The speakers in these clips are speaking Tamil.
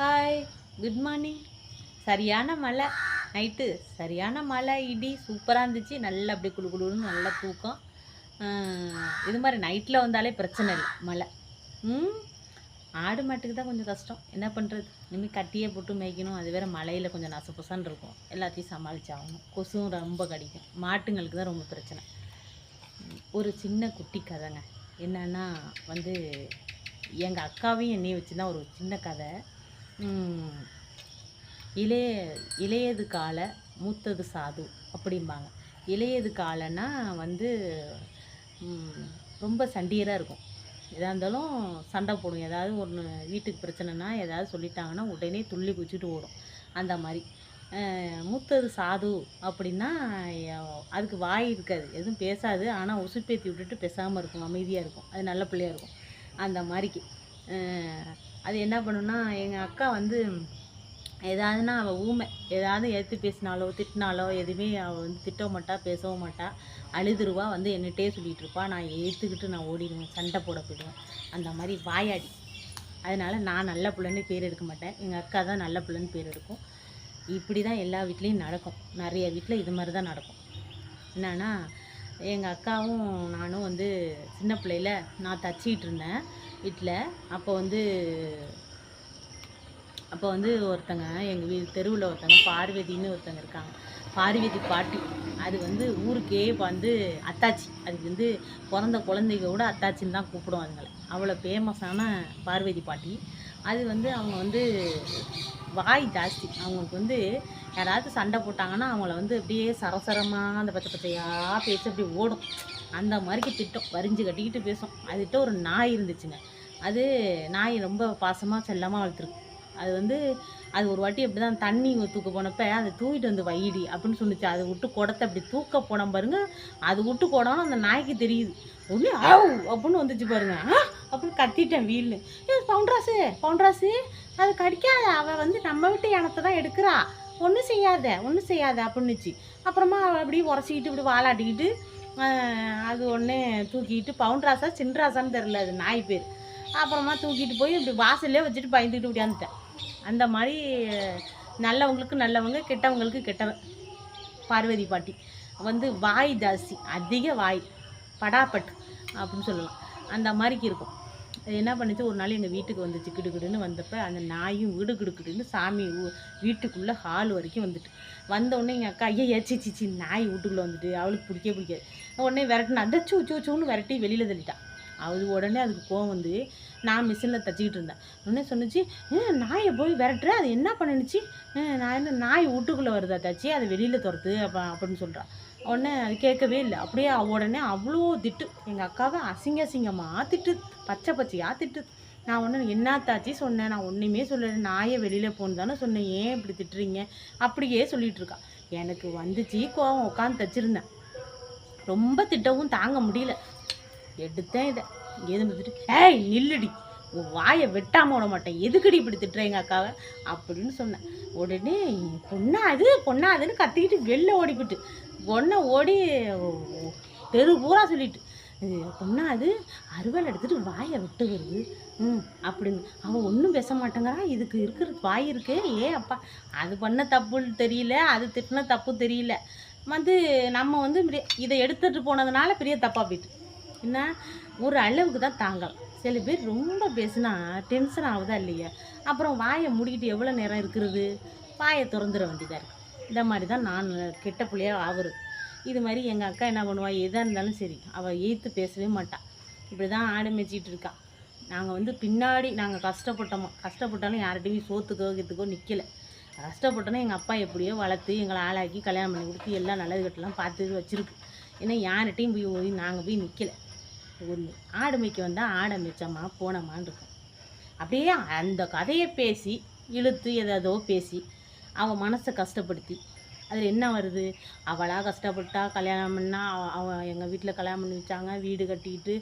ஹாய் குட் மார்னிங் சரியான மழை. நைட்டு சரியான மழை இடி சூப்பராக இருந்துச்சு. நல்லா அப்படி குளு குளுன்னு நல்லா தூக்கம். இது மாதிரி நைட்டில் வந்தாலே பிரச்சனை இல்லை மழை. ம் ஆடு மாட்டுக்கு தான் கொஞ்சம் கஷ்டம். என்ன பண்ணுறது இனிமேல் கட்டியே போட்டு மேய்க்கணும். அது வேறு மழையில் கொஞ்சம் நசப்புசன்னு இருக்கும். எல்லாத்தையும் சமாளிச்சாகணும். கொசுவும் ரொம்ப கடிக்கும். மாட்டுங்களுக்கு தான் ரொம்ப பிரச்சனை. ஒரு சின்ன குட்டி கதைங்க. என்னென்னா வந்து எங்கள் அக்காவையும் என்னையும் வச்சு தான் ஒரு சின்ன கதை. இளைய இளையது கால மூத்தது சாது அப்படிம்பாங்க. இளையது காலன்னா வந்து ரொம்ப சண்டியராக இருக்கும். எதாக இருந்தாலும் சண்டை போடும். ஏதாவது ஒன்று வீட்டுக்கு பிரச்சனைனா ஏதாவது சொல்லிட்டாங்கன்னா உடனே துள்ளி குச்சிட்டு ஓடும். அந்த மாதிரி. மூத்தது சாது அப்படின்னா அதுக்கு வாய் இருக்காது. எதுவும் பேசாது. ஆனால் உசுப்பேத்தி விட்டுட்டு பேசாமல் இருக்கும். அமைதியாக இருக்கும். அது நல்ல பிள்ளையா இருக்கும். அந்த மாதிரிக்கு. அது என்ன பண்ணுன்னா எங்கள் அக்கா வந்து ஏதாவதுன்னா அவள் ஊமை. ஏதாவது எடுத்து பேசினாலோ திட்டினாலோ எதுவுமே அவள் வந்து திட்டவும் மாட்டா பேசவும் மாட்டா. அழுதுருவா வந்து என்னகிட்டே சொல்லிட்டு இருப்பா. நான் ஏற்றுக்கிட்டு நான் ஓடிடுவேன் சண்டை போட போயிடுவேன். அந்த மாதிரி வாயாடி. அதனால் நான் நல்ல பிள்ளைன்னு பேர் எடுக்க மாட்டேன். எங்கள் அக்கா தான் நல்ல பிள்ளைன்னு பேர் எடுக்கும். இப்படி தான் எல்லா வீட்லேயும் நடக்கும். நிறைய வீட்டில் இது மாதிரி தான் நடக்கும். என்னென்னா எங்கள் அக்காவும் நானும் வந்து சின்ன பிள்ளையில நான் தச்சிக்கிட்டு இருந்தேன். வீட்டில் அப்போ வந்து அப்போ வந்து ஒருத்தங்க எங்கள் வீ தெருவில் ஒருத்தங்க பார்வதின்னு ஒருத்தங்க இருக்காங்க. பார்வதி பாட்டி. அது வந்து ஊருக்கே வந்து அத்தாச்சி. அதுக்கு வந்து பிறந்த குழந்தைங்க கூட அத்தாச்சின்னு தான் கூப்பிடும் அதுங்களை அவ்வளோ ஃபேமஸான பார்வதி பாட்டி. அது வந்து அவங்க வந்து வாய் ஜாஸ்தி. அவங்களுக்கு வந்து யாராவது சண்டை போட்டாங்கன்னா அவங்கள வந்து அப்படியே சரசரமாக அந்த பச்சை பச்சையாக பேசி அப்படி ஓடும். அந்த மாதிரிக்கு திட்டம். வரிஞ்சு கட்டிக்கிட்டு பேசும். அதுகிட்ட ஒரு நாய் இருந்துச்சுங்க. அது நாய் ரொம்ப பாசமாக செல்லமாக வளர்த்துருக்கு. அது வந்து அது ஒரு வாட்டி அப்படி தான் தண்ணி தூக்க போனப்ப அதை தூக்கிட்டு வந்து வைடி அப்படின்னு சொன்னிச்சு அது விட்டு குடத்தை அப்படி தூக்க போனோம் பாருங்க. அது விட்டு குடம்னு அந்த நாய்க்கு தெரியுது. ஒன்று ஆவ்! அப்படின்னு வந்துச்சு பாருங்க. அப்படின்னு கத்திட்டேன் வீல்னு ஏ பவுண்ட்ராசு பவுண்ட்ராசு அது கடிக்காத. அவள் வந்து நம்ம வீட்டு இனத்தை தான் எடுக்கிறா. ஒன்றும் செய்யாத ஒன்றும் செய்யாத அப்படின்னுச்சு. அப்புறமா அவள் அப்படியே உரசிக்கிட்டு இப்படி வாழாட்டிக்கிட்டு அது ஒன்று தூக்கிட்டு பவுண்ட்ராசா சின்ராசான்னு தெரில அது நாய் பேர். அப்புறமா தூக்கிட்டு போய் இப்படி வாசல்லே வச்சுட்டு பயந்துக்கிட்டு ஓடியாந்துட்டேன் அந்த மாதிரி நல்லவங்களுக்கு நல்லவங்க கெட்டவங்களுக்கு கெட்டவன் பார்வதி பாட்டி. வந்து வாய் ஜாஸ்தி அதிக வாய் படாப்பட்டு அப்படின்னு சொல்லலாம். அந்த மாதிரிக்கு இருக்கும். அது என்ன பண்ணுச்சு ஒரு நாள் எங்கள் வீட்டுக்கு வந்துச்சு கிடுகிடுன்னு வந்தப்போ அந்த நாயும் வீடு கிடுக்கிடுன்னு சாமி வீட்டுக்குள்ளே ஹால் வரைக்கும் வந்துட்டு. வந்த உடனே எங்கள் அக்கா ஐயா ஏச்சி சிச்சி நாய் வீட்டுக்குள்ளே வந்துட்டு அவளுக்கு பிடிக்கவே பிடிக்காது. உடனே விரட்டினா அந்த சூ சூ சூன்னு விரட்டி வெளியில் தள்ளிட்டான் அது உடனே அதுக்கு கோவம் வந்து நான் மிஷினில் தச்சிக்கிட்டு இருந்தேன். உடனே சொன்னுச்சு நாயை போய் விரட்டுற அது என்ன பண்ணுச்சு நான் என்ன நாய் வீட்டுக்குள்ளே வருதா தச்சி? அதை வெளியில் துரத்து அப்போ அப்படின்னு சொல்கிறான் உடனே அது கேட்கவே இல்லை. அப்படியே உடனே அவ்வளோ திட்டு. எங்கள் அக்காவை அசிங்க அசிங்கமாக திட்டு. பச்சை பச்சையாக திட்டு. நான் ஒன்று என்னத்தாச்சி சொன்னேன் நான் ஒன்றுமே சொல்லலை. நாயை வெளியில் போன்னு தானே சொன்னேன். ஏன் இப்படி திட்டுறீங்க? அப்படியே சொல்லிகிட்ருக்கா இருக்கா. எனக்கு வந்துச்சு கோவம். உட்காந்து தச்சிருந்தேன். ரொம்ப திட்டவும் தாங்க முடியல. எடுத்தேன் இதை. இங்கேருந்து திட்டு ஏய் நில்லுடி. வாயை வெட்டாமல் விட மாட்டேன். எதுக்குடி இப்படி திட்டுற எங்கள் அக்காவை? அப்படின்னு சொன்னேன். உடனே பொண்ணாது பொண்ணாதுன்னு கத்திக்கிட்டு வெளில ஓடிப்பிட்டு பொண்ணை ஓடி தெரு பூரா சொல்லிட்டு இது பொண்ணாது அறுவல் எடுத்துட்டு வாயை விட்டு வருது. ம் அப்படின்னு. அவன் ஒன்றும் பேச மாட்டேங்கிறான் இதுக்கு இருக்கிற வாய் இருக்கு ஏ அப்பா அது பண்ண தப்புன்னு தெரியல அது திட்டின தப்பு தெரியல. வந்து நம்ம வந்து இதை எடுத்துகிட்டு போனதுனால பெரிய தப்பாக போயிட்டு. என்ன? ஒரு அளவுக்கு தான் தாங்கலாம். சில பேர் ரொம்ப பேசுனா டென்ஷன் ஆகுதா இல்லையா? அப்புறம் வாயை மூடிக்கிட்டு எவ்வளோ நேரம் இருக்கிறது? வாயை திறந்துட வேண்டியதாக இருக்குது இந்த மாதிரி தான் நான் கெட்ட பிள்ளையாக ஆகுறது. இது மாதிரி எங்கள் அக்கா என்ன பண்ணுவாள் எதாக இருந்தாலும் சரி அவள் எய்த்து பேசவே மாட்டாள் இப்படி தான் ஆடு மேய்ச்சிட்டு இருக்கா. நாங்கள் வந்து பின்னாடி நாங்கள் கஷ்டப்பட்டோமா? கஷ்டப்பட்டாலும் யார்கிட்டையும் சோத்துக்கோ கீத்துக்கோ நிற்கலை கஷ்டப்பட்டோன்னா எங்கள் அப்பா எப்படியோ வளர்த்து எங்களை ஆளாக்கி கல்யாணம் பண்ணி கொடுத்து எல்லாம் நல்லது கட்டெல்லாம் பார்த்து வச்சுருக்கு. ஏன்னா யார்கிட்டையும் போய் ஓய் நாங்கள் போய் நிற்கலை ஒன்று ஆடு மேய்க்க வந்தால் ஆடை மேய்ச்சோமா போனோமான்னு இருக்கும். அப்படியே அந்த கதையை பேசி இழுத்து எதோ பேசி அவன் மனசை கஷ்டப்படுத்தி. அதில் என்ன வருது? அவளாக கஷ்டப்பட்டா கல்யாணம் பண்ணா அவன் எங்கள் வீட்டில் கல்யாணம் பண்ணி வச்சாங்க வீடு கட்டிக்கிட்டு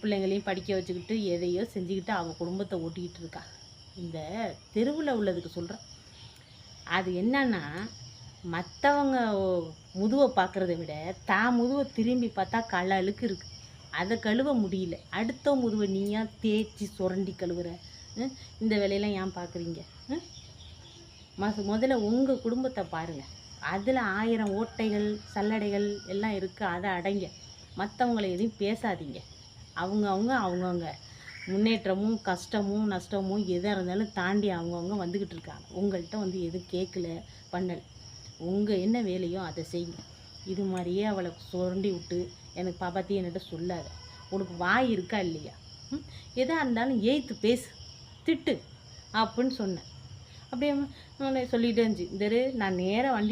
பிள்ளைங்களையும் படிக்க வச்சுக்கிட்டு எதையோ செஞ்சுக்கிட்டு அவள் குடும்பத்தை ஓட்டிக்கிட்டு இருக்கா. இந்த தெருவில் உள்ளதுக்கு சொல்கிறேன் அது என்னன்னா மற்றவங்க முதுவை பார்க்குறத விட தான் முதுவை திரும்பி பார்த்தா கல்லழுக்கு இருக்குது அதை கழுவ முடியல. அடுத்த முதுவை நீயா தேய்ச்சி சுரண்டி கழுவுற ம்? இந்த வேலையெல்லாம் ஏன் பார்க்குறீங்க மச முதல்ல உங்கள் குடும்பத்தை பாருங்கள் அதில் ஆயிரம் ஓட்டைகள் சல்லடைகள் எல்லாம் இருக்குது அதை அடைங்க. மற்றவங்களை எதையும் பேசாதீங்க. அவங்க அவங்க அவங்கவுங்க. முன்னேற்றமும் கஷ்டமும் நஷ்டமும் எதாக இருந்தாலும் தாண்டி அவங்கவுங்க வந்துக்கிட்டு இருக்காங்க. உங்கள்கிட்ட வந்து எதுவும் கேட்கல பண்ணல். உங்கள் என்ன வேலையோ அதை செய்யுங்க இது மாதிரியே அவளை சுரண்டி விட்டு எனக்கு பாப்பாத்தி என்கிட்ட சொல்லாத. உனக்கு வாய் இருக்கா இல்லையா? ம்? எதாக இருந்தாலும் ஏய்த்து பேசு. திட்டு. அப்படின்னு சொன்னேன். அப்படியே அவன் சொல்லிகிட்டே இருந்துச்சு. இந்த நான் நேராக வண்டி